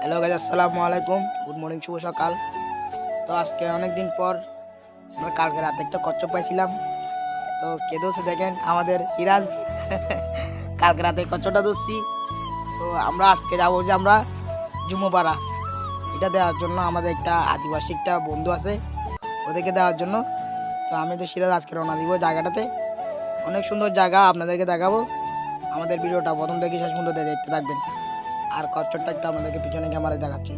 Hello guys আসসালামু আলাইকুম good morning শুভ সকাল। তো আজকে অনেক দিন পর আমরা কালকে রাতে একটা কচ্ছপ পাইছিলাম। তো কে দোষে দেখেন? আমাদের সিরাজ কালকে রাতে কচ্ছপটা ধরছি। তো আমরা আজকে যাব যে আমরা জুমোপাড়া। এটা দেওয়ার জন্য আমাদের একটা আদিবাসী একটা বন্ধু আছে। ওদেরকে দেওয়ার জন্য। তো আমি তো সিরাজ আজকে রওনা দিব জায়গাটাতে। অনেক সুন্দর জায়গা আপনাদেরকে দেখাবো। আমাদের ভিডিওটা প্রথম থেকে শেষ পর্যন্ত দেখতে থাকবেন। আর কচ্ছপটা একটা আমাদেরকে পিছনে ক্যামেরায় দেখাচ্ছি।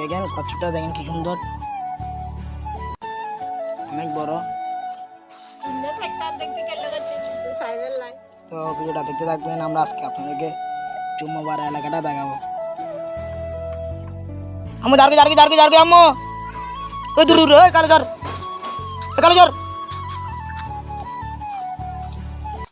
দেখেন, কচ্ছপটা দেখেন কি সুন্দর। অনেক বড়। তো ভিডিওটা দেখতে থাকবেন, আমরা আজকে আপনাদেরকে চুম্মাবার এলাকাটা দেখাবো। আম্মু জারকে জারকে জারকে জারকে আম্মু? ওই দূর দূর, ওই কালো জ্বর। কালো জ্বর।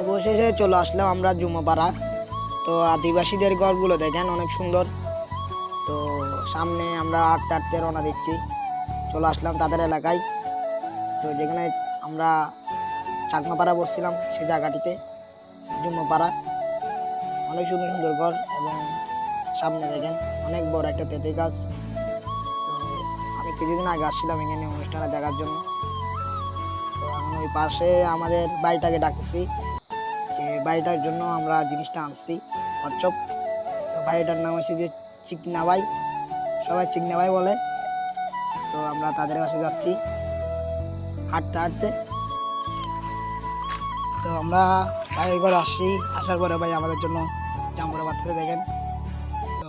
অবশেষে চলে আসলাম আমরা জুমাপাড়া। তো আদিবাসীদের ঘরগুলো দেখেন, অনেক সুন্দর। তো সামনে আমরা আটটা আটতে রওনা দিচ্ছি। চলে আসলাম তাদের এলাকায়। তো যেখানে আমরা চাকমাপাড়া বসছিলাম সেই জায়গাটিতে জুম্মাপাড়া অনেক সুন্দর সুন্দর ঘর এবং সামনে দেখেন, অনেক বড় একটা তেঁতুল গাছ। তো আমি কিছুদিন আগে আসছিলাম এখানে অনুষ্ঠানে দেখার জন্য। তো এখন ওই পাশে আমাদের বাড়িটাকে ডাকতেছি। বাড়িটার জন্য আমরা জিনিসটা আনছি। কচ্ছপ তো বাড়িটার নাম হচ্ছে যে চিকনা ভাই সবাই চিকনা ভাই বলে। তো আমরা তাদের কাছে যাচ্ছি। হাঁটতে হাঁটতে। তো আমরা ভাই এবার আসছি। আসার পরে ভাই আমাদের জন্য জাম্বুরা বাচ্চাতে দেখেন। তো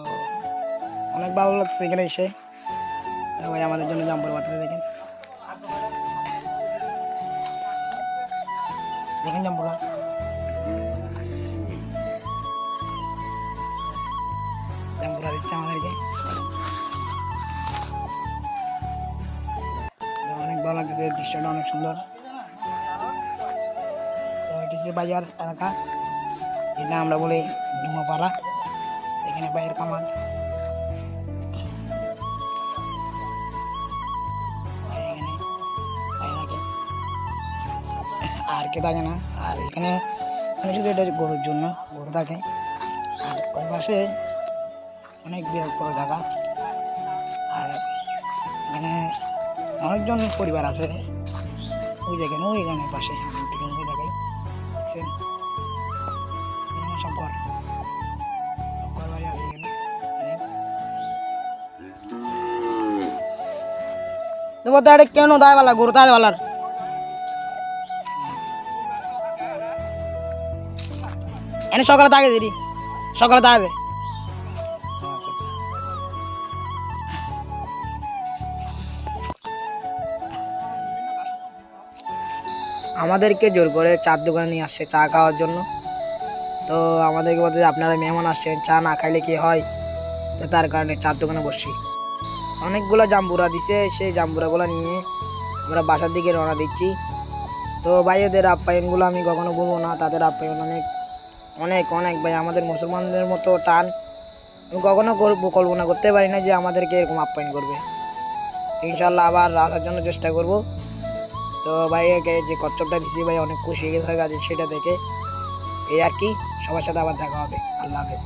অনেক ভালো লাগছে এখানে এসে। তো ভাই আমাদের জন্য জাম্বুরা বাচ্চাতে দেখেন। দেখেন জাম্বুরা ভালো লাগতেছে দৃশ্যটা অনেক সুন্দর। বাজার এলাকা। এটা আমরা বলি ডুমাপাড়া এখানে বাইরের কামাল। আর কে থাকে না? আর এখানে এখানে শুধু এটা গরুর জন্য গরু থাকে। আর ওই পাশে অনেক বিরাট বড় জায়গা। অনেকজন পরিবার আছে। ওই দেখেন ওই এখানে পাশে। জমি দেখাই দেখছেন? ঘর বাড়ি আছে এখানে। দেবো তো কেন দায় বালা গরু? দায় বালার এনে সকালে থাকে দিদি। সকালে থাকে আমাদেরকে জোর করে চার দোকানে নিয়ে আসছে চা খাওয়ার জন্য। তো আমাদেরকে বলছে যে আপনারা মেহমান আসছেন, চা না খাইলে কি হয়? তো তার কারণে চার দোকানে বসছি। অনেকগুলো জাম্বুরা দিছে, সেই জাম্বুরাগুলো নিয়ে আমরা বাসার দিকে রওনা দিচ্ছি। তো ভাইয়েদের আপ্যায়নগুলো আমি কখনো বলব না, তাদের আপ্যায়ন অনেক অনেক অনেক। ভাই, আমাদের মুসলমানদের মতো টান আমি কখনো করব, কল্পনা করতে পারি না যে আমাদেরকে এরকম আপ্যায়ন করবে। ইনশাল্লাহ আবার আসার জন্য চেষ্টা করব। তো ভাই ভাইকে যে কচ্ছপটা দিচ্ছি ভাই, অনেক খুশি হয়ে গেছে সেটা দেখে। এই আর কি, সবার সাথে আবার দেখা হবে। আল্লাহ হাফেজ।